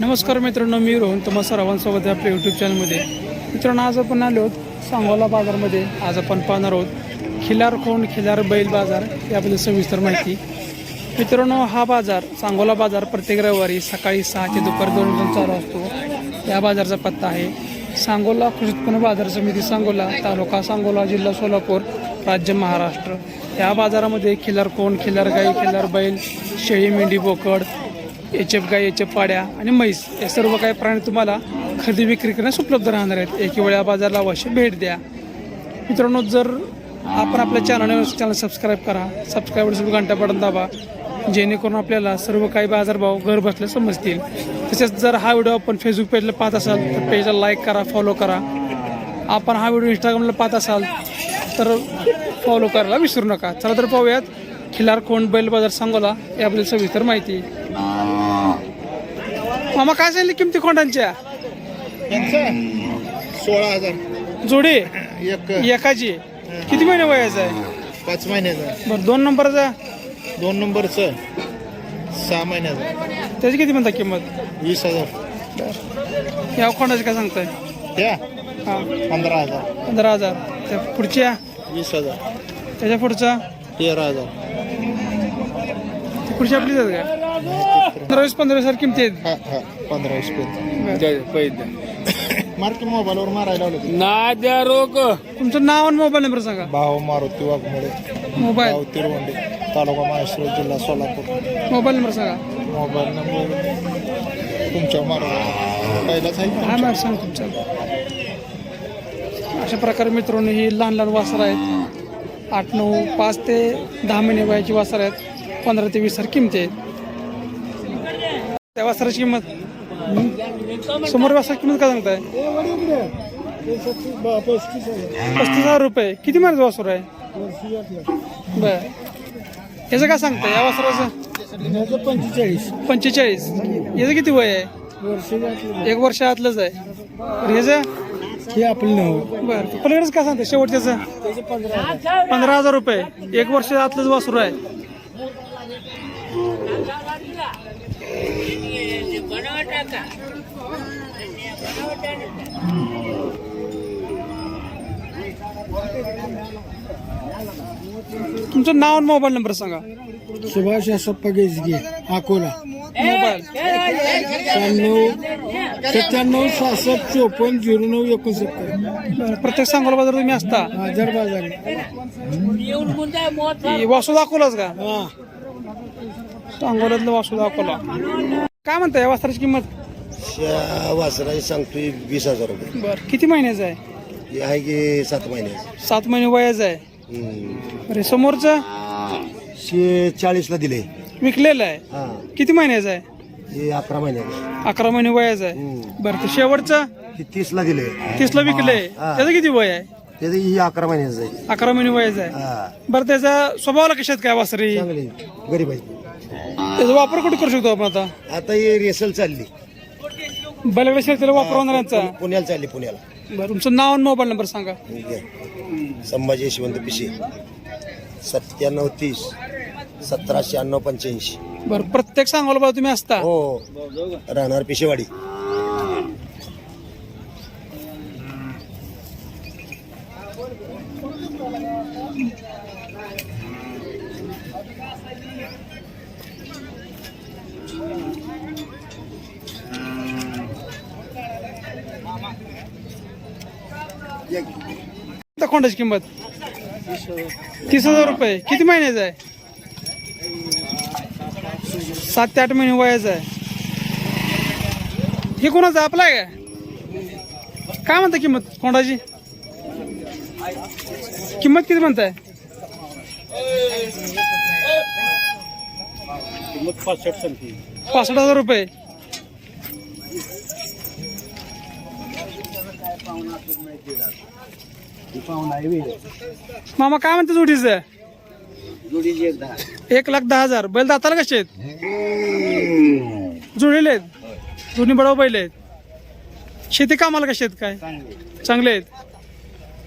नमस्कार मित्रांनो मी रोहन. तुम्हा सर्वांसोबत आहे आपल्या यूट्यूब चॅनलमध्ये मित्रांनो आज आपण आलो आहोत सांगोला बाजारमध्ये. आज आपण पाहणार आहोत खिलार कोण खिलार बैल बाजार याबद्दल सविस्तर माहिती. मित्रांनो हा बाजार सांगोला बाजार प्रत्येक रविवारी सकाळी सहा ते दुपारी दोन दोन चालू असतो. या बाजारचा पत्ता आहे सांगोला कृषी उत्पन्न बाजार समिती सांगोला तालुका सांगोला जिल्हा सोलापूर राज्य महाराष्ट्र. या बाजारामध्ये खिलार कोण खिलार गाई खिलार बैल शेळी मेंढी बोकड एच एफ गाय एच एफ पाड्या आणि म्हैस या सर्व काही प्राणी तुम्हाला खरेदी विक्री करण्यास उपलब्ध राहणार आहेत. एक वेळा बाजारला अवश्य भेट द्या. मित्रांनो जर आपण आपल्या चॅनलवर चॅनल सबस्क्राईब करा. सबस्क्राईबर्स घंटा बटन दाबा. जेणेकरून आपल्याला सर्व काही बाजारभाव घर बसल्या समजतील. तसेच जर हा व्हिडिओ आपण फेसबुक पेजला पाहत असाल तर पेजला लाईक करा फॉलो करा. आपण हा व्हिडिओ इंस्टाग्रामला पाहत असाल तर फॉलो करायला विसरू नका. चला तर पाहूयात. खिलार कोण बैल बाजार सांगोला याबद्दल सविस्तर माहिती. मामा काय सांगितली किमती कोंडांच्या सोळा हजार. जोडी? एक. एकाची. किती महिने वयाचा आहे? पाच महिन्याचा. बरं दोन नंबरचा? दोन नंबरचं. सहा महिन्याचा. त्याची किती म्हणता किंमत? वीस हजार. या खोंडाची काय सांगताय? त्या? हा. पंधरा हजार. पंधरा हजार. त्या पुढच्या? वीस हजार. त्याच्या पुढचा? तेरा हजार. ती पुढची आपलीच आहेत का? पंधरा वीस पंधरा वीस हजार किमती आहेत. हा हा पंधरा वीस पर्यंत मार्की मोबाईलवर मारायला लावलं. ना द्या रोग तुमचं नाव आणि मोबाईल नंबर सांगा. भाव मारुती वाघमोडे. मोबाईल. गाव तिरवंडी तालुका माहेश्वर जिल्हा सोलापूर. मोबाईल नंबर सांगा. मोबाईल नंबर तुमच्या मारा पहिलाच आहे हा सांग तुमचा. अशा प्रकारे मित्रांनो ही लहान लहान वासरं आहेत. आठ नऊ पाच ते दहा महिने वयाची वासरं आहेत. पंधरा ते वीस हजार किमती आहेत. त्या वासराची किंमत? समोर वासरा किंमत काय सांगताय? पस्तीस हजार रुपये. किती महिन्याचं वासर आहे? बर. याचं काय सांगताय? या वासराचं? पंचेचाळीस. पंचेचाळीस याचं किती वय आहे? एक वर्ष आतलंच आहे. याचं ह्याचं? हे आपलं बरं. पलीकडेच काय सांगते शेवटच्याचं? पंधरा हजार रुपये. एक वर्ष आतलंच वासरू आहे. तुमचं नाव आणि मोबाईल नंबर सांगा. सुभाष असप्पा गेजगे अकोला. मोबाईल. शहाण्णव सत्त्याण्णव सहासष्ट चोपन्न झिरो नऊ एकोणसत्तर. प्रत्येक सांगोला बाजार तुम्ही असता? हजार बाजार. ही वासू दाखवलाच का? हा. सांगोल्यातलं वासू दाखवला काय म्हणता या वासराची किंमत? वासराची सांगतोय वीस हजार रुपये. बरं किती महिन्याचं आहे? हे आहे की सात महिन्याचं सात महिने वयाचं आहे. हम्म. बरं समोरचं? शे चाळीसला दिले. विकलेलं आहे. हा. किती महिन्याचं आहे? हे अकरा महिन्याचं अकरा महिने वयाचं आहे. हम्म. बरं ते शेवटचं? हे तीसला दिले. तीसला विकलंय हा. त्याचं किती वय आहे? त्याचं ही अकरा महिन्याचं आहे. अकरा महिने वयाचं आहे. हा. बरं त्याचा स्वभावाला कशात काय वासरी? चांगली. गरीब आहे. त्याचा वापर कुठे करू शकतो आपण आता? आता हे रेसल चालली. बैलगाडी शर्यतीला वापर होणाऱ्यांचा पुण्याला चालली पुण्याला. बरं तुमचं नाव आणि मोबाईल नंबर सांगा. संभाजी यशवंत पिशे. सत्त्याण्णव तीस सतरा शहाण्णव पंच्याऐंशी. बरं प्रत्येक सांगायला बघा तुम्ही असता. हो. राहणार पिशेवाडी. आता कोंडाची किंमत? तीस हजार रुपये. किती महिन्याचं आहे? सात ते आठ महिने वयाचं आहे. हे कोणाचं? आपलं आहे का? काय म्हणता किंमत? कोंडाची किंमत किती म्हणताय? पासष्ट हजार रुपये. मामा काय म्हणते जोडीचं? एक लाख दहा हजार. बैल दाताला कसे आहेत? जुळलेले आहेत? दोन्ही बडाव बैल आहेत. शेती कामाला कसे आहेत काय? चांगले आहेत.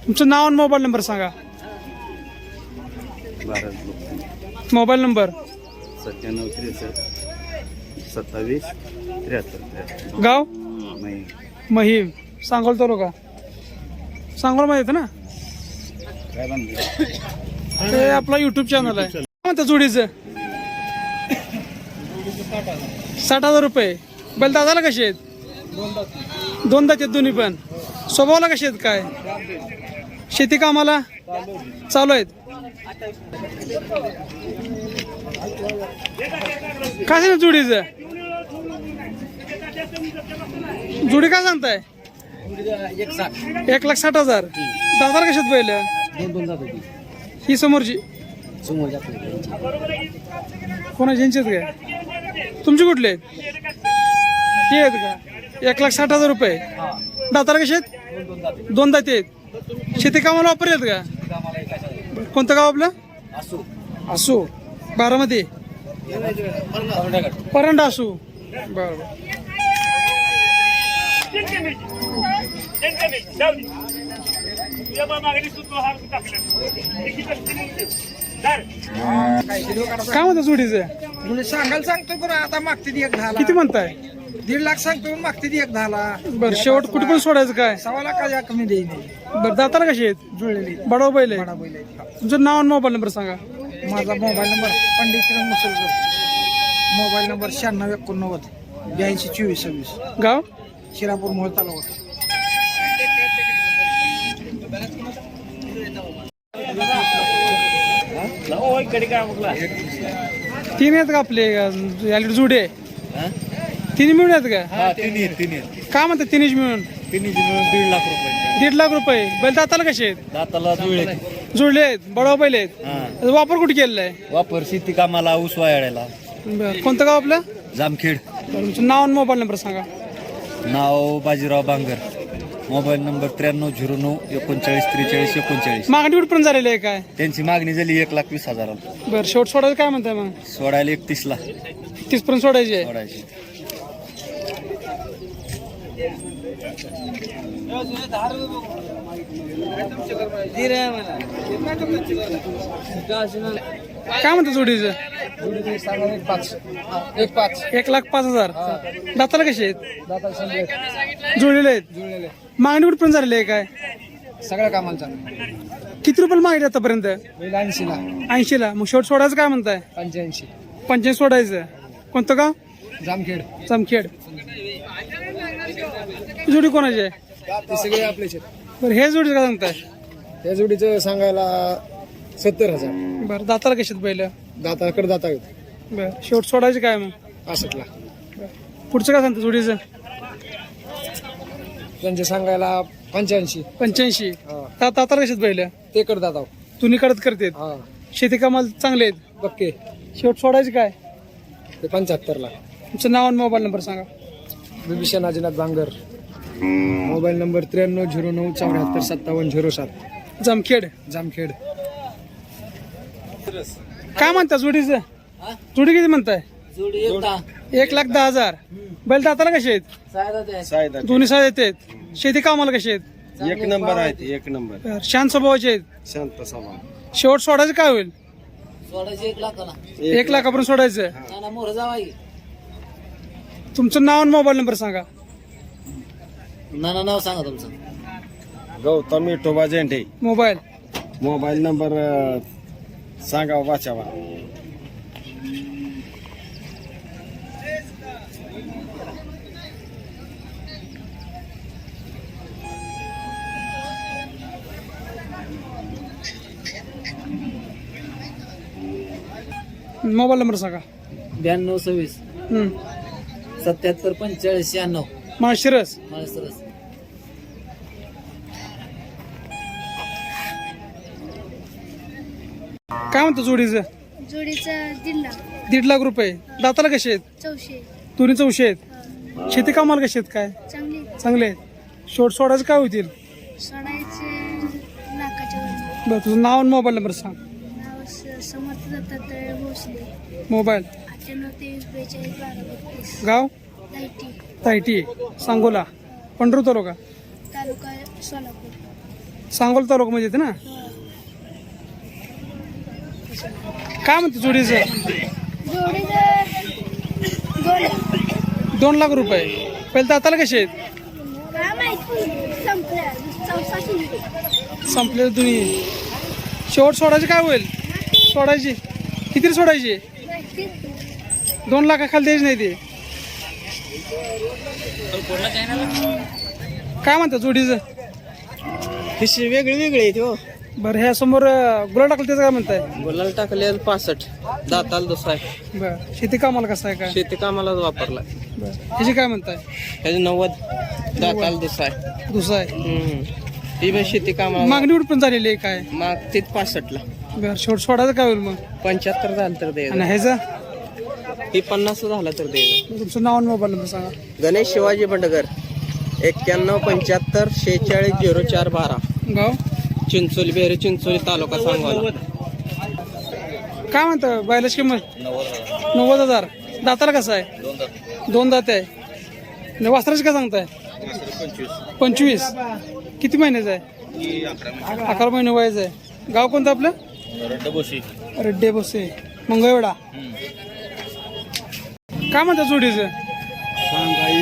तुमचं नाव आणि मोबाईल नंबर सांगा. Mobile number? सत्त्याण्णव त्रेसष्ट सत्तावीस त्र्याहत्तर. गाव? महिम सांगोल तालुका सांगोल मध्ये येतं ना? ते आपला युट्यूब चॅनल आहे. काय म्हणतं जोडीचं? साठ हजार रुपये. बैल दादाला कसे आहेत? दोन दात आहेत दोन्ही पण. स्वभावाला कसे आहेत काय? शेती कामाला? चालू आहेत. काय सांग जोडीचं? जोडी काय सांगताय? एक लाख साठ हजार? दादाला कशात बैल ही समोरची? कोणाची? यांची आहेत काय? तुमचे कुठले? आहेत हे आहेत का? एक लाख साठ हजार रुपये. दाताला कसे आहेत दोन दाते आहेत. शेती कामाला वापर आहेत. का कोणतं गाव आपलं? असू बारामती. परंडा असू बरं बरं. काय म्हणतं जोडीचं? म्हणजे सांगायला सांगतोय बरं आता मागते ती एक दहाला. किती म्हणताय? दीड लाख सांगतोय पण मागते ती एक दहाला. बरं शेवट कुठे पण सोडायचं काय? सव्वा लाखाच्या कमी देईन. बरं दाताला कशी आहेत? जुळलेली. बडाव बैल आहे बडा बैल आहे. तुमचं नाव आणि मोबाईल नंबर सांगा. माझा mobile number Pandit Shriram Musalkar mobile number शहाण्णव एकोणनव्वद ब्याऐंशी चोवीस सव्वीस. गाव? शिरापूर मोहोळ तालुका. तीन आहेत का आपले? याला जुडे. तिन्ही मिळून आहेत का? तिन्ही काय म्हणतात तिन्हीच मिळून? तिन्ही मिळून दीड लाख रुपये. दीड लाख रुपये. बैल दाताला कसे आहेत? दाताला जुळे जुळले आहेत बडाव बैल आहेत. वापर कुठे केलेला आहे? वापर शेती कामाला ऊस बरं. कोणतं गाव आपलं? जामखेड. नाव आणि मोबाईल नंबर सांगा. नाव बाजीराव बांगर. मोबाईल नंबर त्र्याण्णव झिरो नऊ एकोणचाळीस त्रेचाळीस एकोणचाळीस. मागणी कुठपर्यंत झालेली आहे काय? त्यांची मागणी झाली एक लाख वीस हजाराला बरं शेवट सोडायचं काय म्हणताय मग? सोडायला एकतीसला तीसपर्यंत सोडायची आहे? सोडायची. काय म्हणतं जोडीचं? एक पाच. एक पाच. एक लाख पाच हजार. दाताला कसे आहेत? जुळलेले आहेत? जुळलेले मागणी कुठपर्यंत झालेली आहे काय? सगळ्या कामाला चालू. किती रुपये मागितले आतापर्यंत? ऐंशीला. ऐंशीला. मग शेवट सोडायचं काय म्हणताय? पंच्याऐंशी. पंच्याऐंशी सोडायचं. कोणतं गाव? जामखेड. जामखेड. जोडी कोणाची आहे? ते सगळे आहेत. बरं हे जोडी काय सांगताय? त्या जोडीचं सांगायला सत्तर हजार. बरं दाताला कशी आहेत पहिलं दाताकडे दाता आहेत. बरं शेवट सोडायचं काय मग? पासष्टला पुढचं काय सांगतं जोडीचं? त्यांचे सांगायला पंच्याऐंशी. पंच्याऐंशी. हा. दात दाताला कशी आहेत पहिलं ते कर दाता तुम्ही करत करतेत. हा. शेती कामाला चांगले आहेत. बक्के शेवट सोडायचं काय? ते पंच्याहत्तरला. तुमचं नाव आणि मोबाईल नंबर सांगा. बिभीषण अजिनाथ बांगर. मोबाईल नंबर त्र्याण्णव झिरो नऊ चौऱ्याहत्तर सत्तावन्न झिरो सात. जामखेड. जामखेड. काय म्हणता जोडीचं? जोडी किती म्हणताय? एक लाख दहा हजार. बैल दाताला कसे आहेत? दोन्ही साय येतात शेती कामाला कसे आहेत? एक नंबर आहे. एक नंबर. बरं, शांत स्वभावाचे आहेत. शांत सभा शेवट सोडायचं काय होईल? सोडायचे एक लाखाला. एक लाखापर्यंत सोडायचं. ना ना मोर जावा तुमचं नाव आणि मोबाईल नंबर सांगा. नाना नाव सांगा तुमचं. गौतम विठोबा झेंडे मोबाईल. मोबाईल नंबर अं, सांगा वाचावा मोबाईल नंबर सांगा. ब्याण्णव सव्वीस. हम्म. सत्याहत्तर पंचेचाळीस शहाण्णव. माळशिरस. मला सरस काय म्हणतो जोडीचं? जोडीचं दीड लाख. दीड लाख रुपये. दाताला कसे आहेत? चौशे. दोन्ही चौशे आहेत. शेती कामाला कसे आहेत काय? चांगली चांगले आहेत. शेवट सोडायचं काय होतील? सोडायचे लाखाच्या वर बरं तुझं नाव आणि मोबाईल नंबर सांग. नाव स- समर्थ दत्तात्रय भोसले. मोबाईल. अठ्ठ्याण्णव तेवीस बेचाळीस बारा बत्तीस. गाव? लाईटी तायटी. सांगोला. पंढरू तालुका? तालुका सोलापूर. सांगोला तालुका मध्ये येते ना? काय म्हणते जोडीचं? दोन लाख रुपये. पहिले दाताला कसे आहेत? संपले दोन्ही. शेवट सोडायची काय होईल? सोडायची. किती सोडायची? दोन लाखाखाली द्यायची नाही ते. काय म्हणतात जोडीचं? हिशी वेगळी वेगळी आहेत हो. बरं ह्या समोर गुलाब टाकलं त्याचं काय म्हणताय? गुलाल टाकले पासष्ट. दाताल दुसरा आहे. बरं शेती कामाला कसं आहे काय? शेती कामाला वापरला बरं ह्याची काय म्हणताय? त्याचे नव्वद. दाताल दुसरा आहे. दुसरं आहे. हम्म. ती पण शेती कामाला मागणी पण झालेली आहे काय? मागते पासष्टला बरं शेवट सोडायचं काय होईल मग? पंच्याहत्तर झालं तर दे. आणि ह्याचं? ती पन्नास झाला तर दे. तुमचं नाव आणि मोबाईल नंबर सांगा. गणेश शिवाजी बंडगर एक्क्याण्णव पंच्याहत्तर शेहेचाळीस झिरो चार बारा. गाव? चिंचोली बेरे चिंचोली तालुका सांगोला. काय म्हणतं बैलाची किंमत? नव्वद हजार. दाताला कसं आहे? दोन दाते. आहे. आणि वासराची काय सांगताय? पंचवीस. किती महिन्याचं आहे? अकरा महिने. वयाचं आहे. गाव कोणतं आपलं? रेड्डे बोसे. मंगळवेडा काय म्हणतात जोडीचं?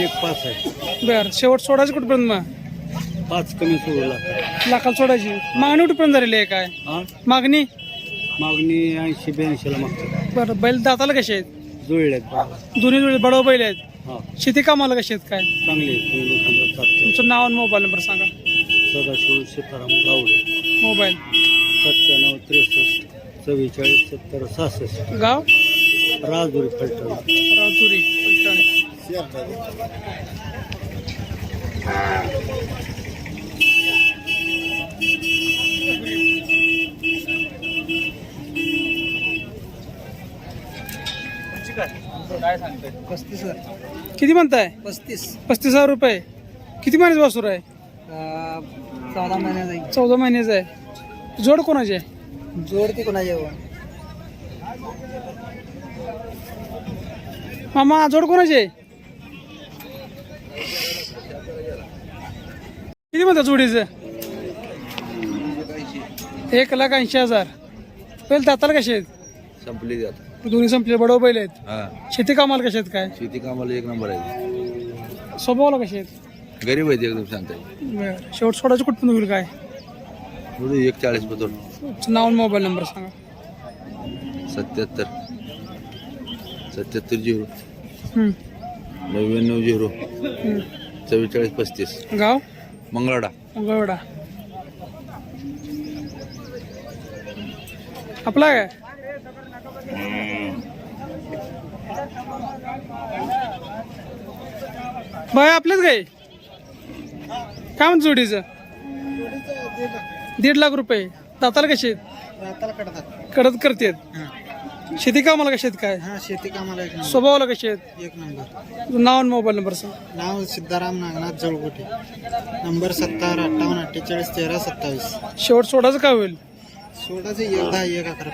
एक पाच आहे. बर शेवट सोडायचं कुठपर्यंत मग? पाच कमी सोडला लाखाला सोडायची. मागणी कुठपर्यंत झालेली आहे काय? मागणी? मागणी ऐंशी ब्याऐंशीला मागतो. बरं बैल दाताला कसे आहेत? जुळल्यात दोन्ही जोडी बडव बैल आहेत. हा. शेती कामाला कसे आहेत काय? चांगले तुमचं नाव आणि मोबाईल नंबर सांगा. सदाशिव सीताराम गावडे मोबाईल. सत्त्याण्णव त्रेसष्ट चव्वेचाळीस सत्तर सहासष्ट. गाव? राजुरी फलटण. राजुरी पस्तीस किती म्हणताय? पस्तीस. पस्तीस हजार रुपये. किती महिन्याचं वासूर आहे? चौदा महिन्याचा एक चौदा महिन्याचं आहे. जोड कोणाची आहे? जोड ती कोणाच्या मामा जोड कोणाची आहे? किती म्हणतात जोडीचं? एक लाख ऐंशी हजार. पहिले दाताला कसे आहेत? संपली जात. दोन्ही संपले बडो बैल आहेत. हा. शेती कामाला कसे आहेत काय? शेती कामाला एक नंबर आहे. स्वभावाला कसे आहेत? गरीब आहे एकदम शांत आहे. बरं. शेवट सोडायचं कुठून होईल काय? थोडी एक चाळीस बदल. तुमचं नाव आणि मोबाईल नंबर सांगा. सत्याहत्तर. सत्याहत्तर झिरो. हं, नव्याण्णव झिरो. हं. चव्वेचाळीस पस्तीस. गाव? मंगळवाडा. मंगळवेढा आपला काय? बाय आपलेच काय? काय म्हणतो जोडीचं? दीड लाख रुपये. दाताला कसे कडत करतेत. शेती कामाला कसे आहेत काय? हा शेती कामाला एक नंबर. स्वभावाला कसे आहेत? एक नंबर. नाव आणि मोबाईल नंबर सांग. नाव सिद्धाराम नागनाथ जळगोटे. नंबर सत्तावर अठ्ठावन्न अठ्ठेचाळीस तेरा सत्तावीस. शेवट सोडायचं काय होईल? सोळाचे एक दहा एक अकरा